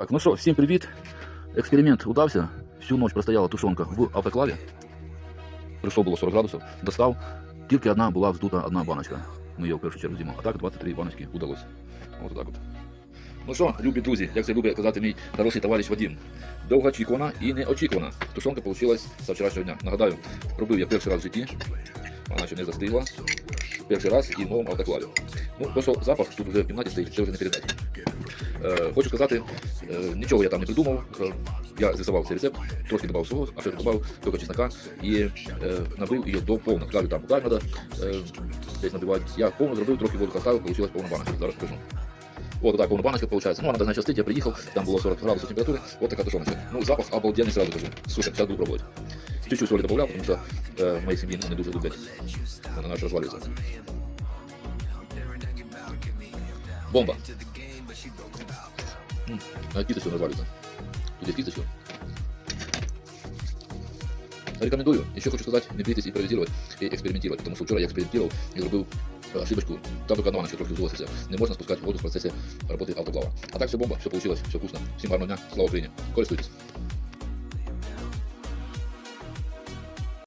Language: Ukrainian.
Так, ну що, всім привіт. Експеримент удався. Всю ніч простояла тушонка в автоклаві. Прийшов було 40 градусів, достав. Тільки одна була вздута одна баночка. Ми її в першу чергу з'їмо. А так 23 баночки удалось. Ось так от. Ну що, любі друзі, як це любить казати мій хороший товариш Вадим. Довгоочікувана і неочікувана. Тушонка вийшла з вчорашнього дня. Нагадаю, робив я перший раз в житті. Вона ще не застигла. Перший раз і в новому автоклаві. Ну, то, що запах тут вже в кімнаті стоїть, це вже не передати. Е, хочу сказати, е, нічого я там не придумав. Е, Я з'ясував цей рецепт, трошки додав всього, а ще додав тільки чеснока і е, набив її до повного. Кажу, там буквально треба е, десь набивати. Я повну зробив, трохи воду поставив, вийшла повна баночка. Зараз покажу. Вот такая полная баночка получается. Ну, она должна сейчас стыть, я приехал, там было 40 градусов температуры, вот такая тушеночка. Ну, запах обалденный, сразу скажу. Супер, сейчас буду пробовать. Чуть-чуть соли добавлял, потому что э, в моей семье ну, не дуже люблять. Она наша разваливается. Бомба. М, А кисточка развалится. Тут есть кисточка. Рекомендую. Еще хочу сказать, не бойтесь импровизировать и экспериментировать, потому что вчера я экспериментировал и зробив э, ошибочку. Там только баночка трохи вздулася. Не можна спускати воду в процесі роботи автоклава. А так все бомба, все получилось, все вкусно. Всім гарного дня, слава Україні. Користуйтесь.